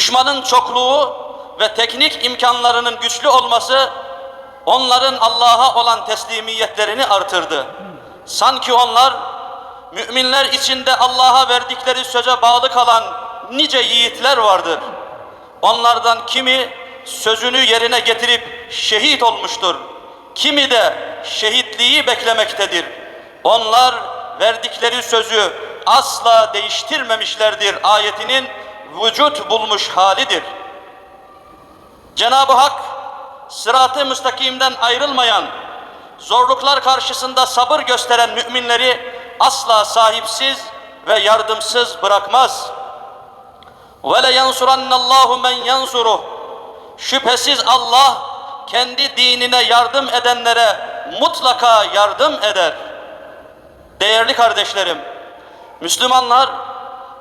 Düşmanın çokluğu ve teknik imkanlarının güçlü olması onların Allah'a olan teslimiyetlerini artırdı. Sanki onlar müminler içinde Allah'a verdikleri söze bağlı kalan nice yiğitler vardır. Onlardan kimi sözünü yerine getirip şehit olmuştur. Kimi de şehitliği beklemektedir. Onlar verdikleri sözü asla değiştirmemişlerdir ayetinin vücut bulmuş halidir. Cenab-ı Hak sırat-ı müstakimden ayrılmayan, zorluklar karşısında sabır gösteren müminleri asla sahipsiz ve yardımsız bırakmaz. Ve le yansurannallahu men yansuruh. Şüphesiz Allah kendi dinine yardım edenlere mutlaka yardım eder. Değerli kardeşlerim, Müslümanlar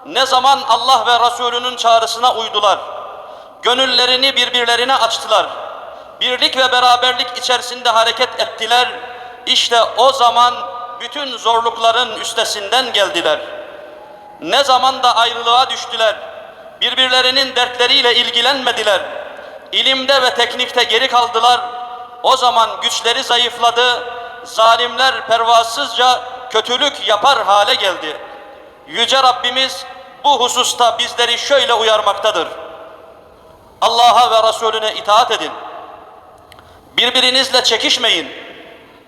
ne zaman Allah ve Resulünün çağrısına uydular, gönüllerini birbirlerine açtılar, birlik ve beraberlik içerisinde hareket ettiler, işte o zaman bütün zorlukların üstesinden geldiler. Ne zaman da ayrılığa düştüler, birbirlerinin dertleriyle ilgilenmediler, ilimde ve teknikte geri kaldılar, o zaman güçleri zayıfladı, zalimler pervasızca kötülük yapar hale geldi. Yüce Rabbimiz bu hususta bizleri şöyle uyarmaktadır. Allah'a ve Resulüne itaat edin. Birbirinizle çekişmeyin.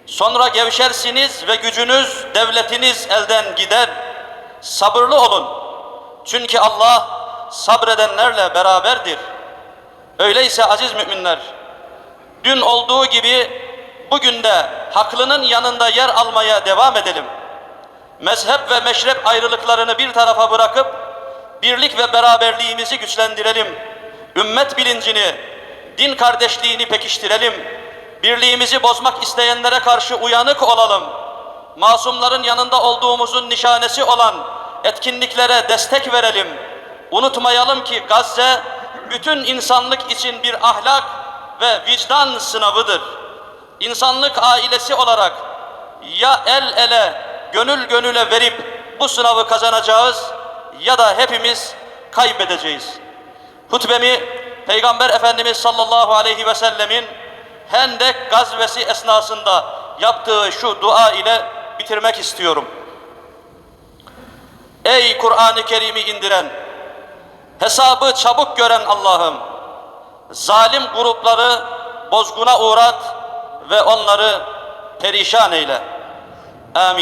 Sonra gevşersiniz ve gücünüz, devletiniz elden gider. Sabırlı olun. Çünkü Allah sabredenlerle beraberdir. Öyleyse aziz müminler, dün olduğu gibi bugün de haklının yanında yer almaya devam edelim. Mezhep ve meşrep ayrılıklarını bir tarafa bırakıp birlik ve beraberliğimizi güçlendirelim. Ümmet bilincini, din kardeşliğini pekiştirelim. Birliğimizi bozmak isteyenlere karşı uyanık olalım. Masumların yanında olduğumuzun nişanesi olan etkinliklere destek verelim. Unutmayalım ki Gazze bütün insanlık için bir ahlak ve vicdan sınavıdır. İnsanlık ailesi olarak ya el ele, gönül gönüle verip bu sınavı kazanacağız ya da hepimiz kaybedeceğiz. Hutbemi Peygamber Efendimiz sallallahu aleyhi ve sellemin Hendek gazvesi esnasında yaptığı şu dua ile bitirmek istiyorum. Ey Kur'an-ı Kerim'i indiren, hesabı çabuk gören Allah'ım, zalim grupları bozguna uğrat ve onları perişan eyle. Amin.